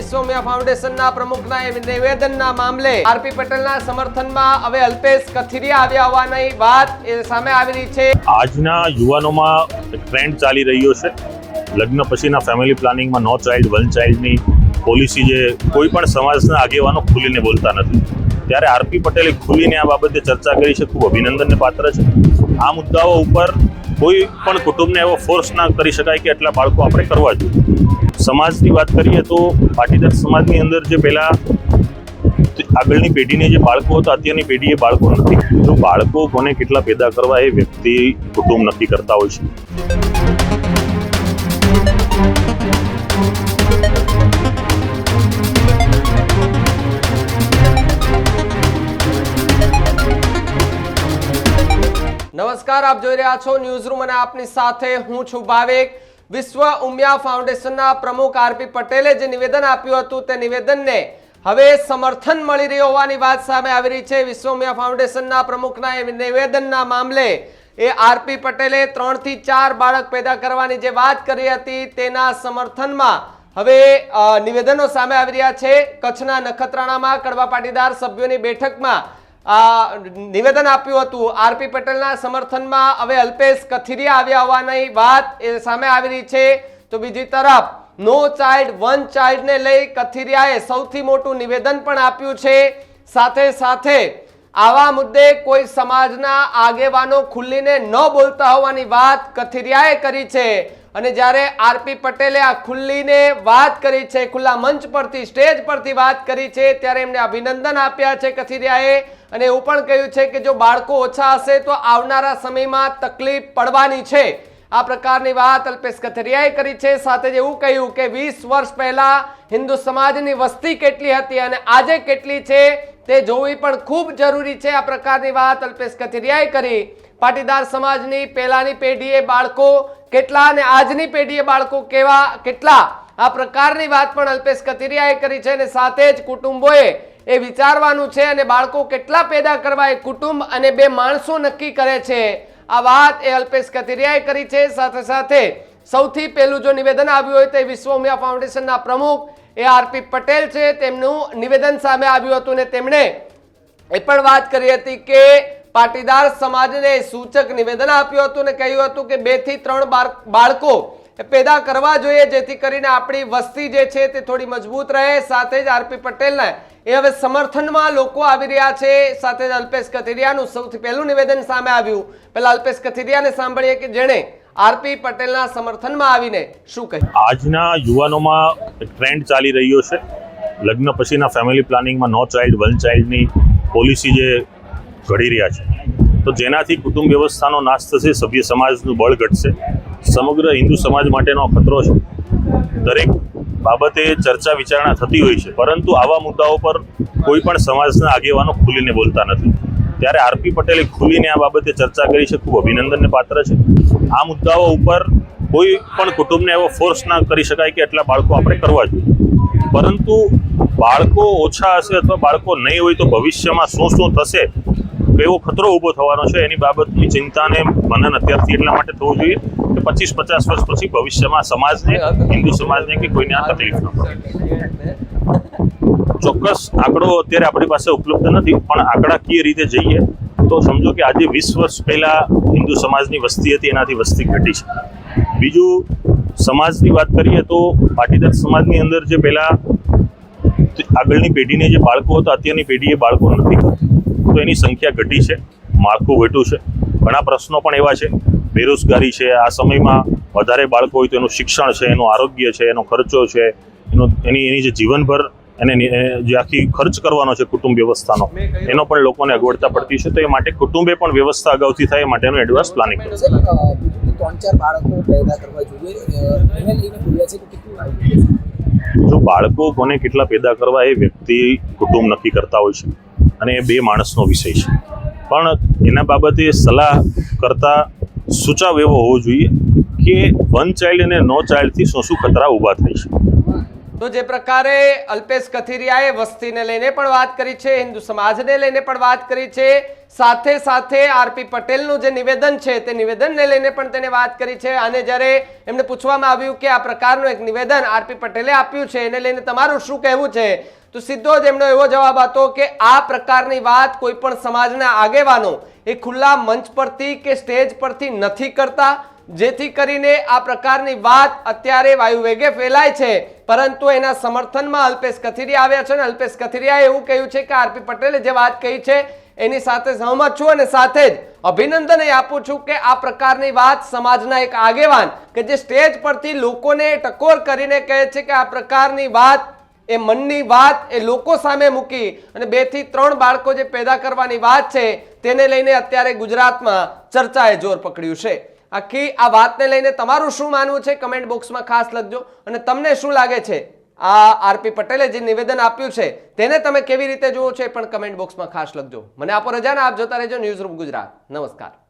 વિશ્વમિયા ફાઉન્ડેશનના પ્રમુખના નિવેદનના મામલે આરપી પટેલના સમર્થનમાં હવે અલ્પેશ કથિરિયા આવ્યા હોવાની વાત એ સામે આવી રહી છે. આજના યુવાનોમાં ટ્રેન્ડ ચાલી રહ્યો છે. લગ્ન પછીના ફેમિલી પ્લાનિંગમાં નો ચાઇલ્ડ વન ચાઇલ્ડની પોલિસી જે કોઈ પણ સમાજના આગેવાનો ખુલીને બોલતા નથી. ત્યારે આરપી પટેલે ખુલીને આ બાબતે ચર્ચા કરી છે. ખૂબ અભિનંદનને પાત્ર છે. આ મુદ્દાઓ ઉપર કોઈ પણ કુટુંબને એવો ફોર્સ ના કરી શકાય કે એટલા બાળકો આપણે કરવા જોઈએ. સમાજની વાત કરીએ તો પાટીદાર સમાજની અંદર જે પહેલાં આગળની પેઢીને જે બાળકો હતા, અત્યારની પેઢીએ બાળકો નથી. તો બાળકો કોને કેટલા પેદા કરવા એ વ્યક્તિ કુટુંબ નક્કી કરતા હોય છે. નમસ્કાર, આપ જોઈ રહ્યા છો ન્યૂઝ રૂમ અને આપની સાથે હું છું ભાવેક. વિશ્વ ઉમિયા ફાઉન્ડેશનના પ્રમુખ આરપી પટેલે જે નિવેદન આપ્યું હતું, તે નિવેદનને હવે સમર્થન મળી રહ્યું હોવાની વાત સામે આવી રહી છે. વિશ્વ ઉમિયા ફાઉન્ડેશનના પ્રમુખના એ નિવેદનના મામલે એ આરપી પટેલે ત્રણથી ચાર બાળક પેદા કરવાની જે વાત કરી હતી, તેના સમર્થનમાં હવે નિવેદનો સામે આવી રહ્યા છે. કચ્છના નખત્રાણામાં કડવા પાટીદાર સભ્યોની બેઠકમાં નિવેદન આપ્યું હતું. આરપી પટેલના સમર્થનમાં હવે અલ્પેશ કથિરિયા આવ્યા હોવાની વાત એ સામે આવી રહી છે. તો બીજી તરફ, નો ચાઇલ્ડ, વન ચાઇલ્ડને લઈ કથિરિયાએ સૌથી મોટું નિવેદન પણ આપ્યું છે. સાથે સાથે, આવા મુદ્દે કોઈ સમાજના આગેવાનો ખુલ્લીને ન બોલતા હોવાની વાત કથિરિયાએ કરી છે. અને જ્યારે આરપી પટેલે આ ખુલ્લીને વાત કરી છે, ખુલ્લા મંચ પરથી, સ્ટેજ પરથી વાત કરી છે, ત્યારે એમને અભિનંદન આપ્યા છે કથિરિયાએ. અને એવું પણ કહ્યું છે કે જો બાળકો ઓછા હશે તો આવનારા સમયમાં તકલીફ પડવાની છે. આ પ્રકારની વાત અલ્પેશ કથરિયાએ કરી છે, સાથે જ એવું કહ્યું કે વીસ વર્ષ પહેલા હિન્દુ સમાજની વસ્તી કેટલી હતી અને આજે કેટલી છે, તે જોવી પણ ખૂબ જરૂરી છે. આ પ્રકારની વાત અલ્પેશ કથિરિયાએ કરી. પાટીદાર સમાજની પહેલાની પેઢીએ બાળકો કેટલા અને આજની પેઢીએ બાળકો કેવા, કેટલા? આ પ્રકારની વાત પણ અલ્પેશ કતિરિયાએ કરી છે અને સાથે જ કુટુંબોએ એ વિચારવાનું છે અને બાળકો કેટલા પેદા કરવા એ કુટુંબ અને બે માણસો નક્કી કરે છે. આ વાત એ અલ્પેશ કતિરિયાએ કરી છે. સાથે સાથે સૌથી પહેલું જો નિવેદન આવ્યું હોય તે વિશ્વ ઉમિયા ફાઉન્ડેશનના પ્રમુખ એ આરપી પટેલ છે. તેમનું નિવેદન સામે આવ્યું હતું ને તેમણે એ પણ વાત કરી હતી કે પાટીદાર સમાજને સૂચક નિવેદન આપ્યું હતું ને કહ્યું હતું કે બેથી ત્રણ બાળ- બાળકો પેદા કરવા જોઈએ, જેથી કરીને આપણી વસ્તી જે છે તે થોડી મજબૂત રહે. સાથે જ આરપી પટેલને એ હવે સમર્થનમાં લોકો આવી રહ્યા છે. સાથે જ અલ્પેશ કથિરિયાનું સૌથી પહેલું નિવેદન સામે આવ્યું. પહેલા અલ્પેશ કથિરિયાને સાંભળીએ કે જેણે આરપી પટેલના સમર્થનમાં આવીને શું કહ્યું? આજના યુવાનોમાં ટ્રેન્ડ ચાલી રહ્યો છે. લગ્ન પછીના ફેમિલી પ્લાનિંગમાં નો ચાઇલ્ડ વન ચાઇલ્ડની પોલિસી જે ઘડી રહ્યા છે. તો જેનાથી કુટુંબ વ્યવસ્થાનો નાશ થશે, સભ્ય સમાજનું બળ ઘટશે, સમગ્ર હિન્દુ સમાજ માટેનો ખતરો છે. દરેક બાબતે ચર્ચા વિચારણા થતી હોય છે, પરંતુ આવા મુદ્દાઓ પર કોઈ પણ સમાજના આગેવાનો ખુલીને બોલતા નથી. ત્યારે આરપી પટેલે ખુલીને આ બાબતે ચર્ચા કરી છે, ખૂબ અભિનંદનને પાત્ર છે. આ મુદ્દાઓ ઉપર કોઈ પણ કુટુંબને એવો ફોર્સ ના કરી શકાય કે એટલા બાળકો આપણે કરવા જોઈએ. પરંતુ બાળકો ઓછા હશે અથવા બાળકો નહીં હોય તો ભવિષ્યમાં શું શું થશે કેવો ખતરો ઊભો થવાનો છે. એની બાબતની ચિંતાને મનન અત્યારથી એટલા માટે થવું જોઈએ કે પચીસ પચાસ વર્ષ પછી ભવિષ્યમાં સમાજને, હિન્દુ સમાજને કે કોઈને આ તકલીફ ન ચોક્કસ આંકડો અત્યારે આપણી પાસે ઉપલબ્ધ નથી, પણ આંકડાકીય રીતે જઈએ તો સમજો કે આજે વીસ વર્ષ પહેલાં હિન્દુ સમાજની વસ્તી હતી, એનાથી વસ્તી ઘટી છે. બીજું, સમાજની વાત કરીએ તો પાટીદાર સમાજની અંદર જે પહેલાં આગળની પેઢીને જે બાળકો હતા, અત્યારની પેઢીએ બાળકો નથી. તો એની સંખ્યા ઘટી છે માળખું ઘટ્યું છે. ઘણા પ્રશ્નો પણ એવા છે. બેરોજગારી છે આ સમયમાં વધારે બાળકો હોય તો એનું શિક્ષણ છે એનું આરોગ્ય છે એનો ખર્ચો છે એનો એની એની જે જીવનભર એને જે આખી ખર્ચ કરવાનો છે કુટુંબ વ્યવસ્થાનો એનો પણ લોકોને અગવડતા પડતી છે. તો એ માટે કુટુંબે પણ વ્યવસ્થા અગાઉથી થાય એ માટેનું એડવાન્સ પ્લાનિંગ જો બાળકો કોને કેટલા પેદા કરવા એ વ્યક્તિ કુટુંબ નક્કી કરતા હોય છે. અને એ બે માણસનો વિષય છે. પણ એના બાબતે સલાહ કરતા સૂચાવ એવો હોવો જોઈએ કે વન ચાઇલ્ડ અને નો ચાઇલ્ડથી શું શું ખતરા ઊભા થાય છે. તો જે પ્રકારે અલ્પેશ કથિરિયાએ વસ્તીને લઈને પણ વાત કરી છે, હિન્દુ સમાજને લઈને પણ વાત કરી છે, સાથે સાથે આરપી પટેલનું જે નિવેદન છે તે નિવેદનને લઈને પણ તેને વાત કરી છે. અને જ્યારે એમને પૂછવામાં આવ્યું કે આ પ્રકારનું એક નિવેદન આરપી પટેલે આપ્યું છે, એને લઈને તમારું શું કહેવું છે? તો સીધો જ એમનો એવો જવાબ હતો કે આ પ્રકારની વાત કોઈ પણ સમાજના આગેવાનો એ ખુલ્લા મંચ પરથી કે સ્ટેજ પરથી નથી કરતા. જેથી કરીને આ પ્રકારની વાત અત્યારે વાયુવેગે ફેલાય છે. પરંતુ એના સમર્થનમાં અલ્પેશ કથિરિયા આવ્યા છે અને અલ્પેશ કથિરિયાએ એવું કહ્યું છે કે આરપી પટેલે જે વાત કહી છે એની સાથે સહમત છું અને સાથે જ અભિનંદન આપું છું કે આ પ્રકારની વાત સમાજના એક આગેવાન કે જે સ્ટેજ પરથી લોકોને ટકોર કરીને કહે છે કે આ પ્રકારની વાત એ મનની વાત એ લોકો સામે મૂકી અને બેથી ત્રણ બાળકો જે પેદા કરવાની વાત છે તેને લઈને અત્યારે ગુજરાતમાં ચર્ચાએ જોર પકડ્યું છે. આખી આ વાતને લઈને તમારું શું માનવું છે? કમેન્ટ બોક્સમાં ખાસ લખજો. અને તમને શું લાગે છે? આ આરપી પટેલે જે નિવેદન આપ્યું છે, તેને તમે કેવી રીતે જુઓ છો એ પણ કમેન્ટ બોક્સમાં ખાસ લખજો. મને આપો રજાના, આપ જોતા રહેજો ન્યૂઝ રૂમ ગુજરાત. નમસ્કાર.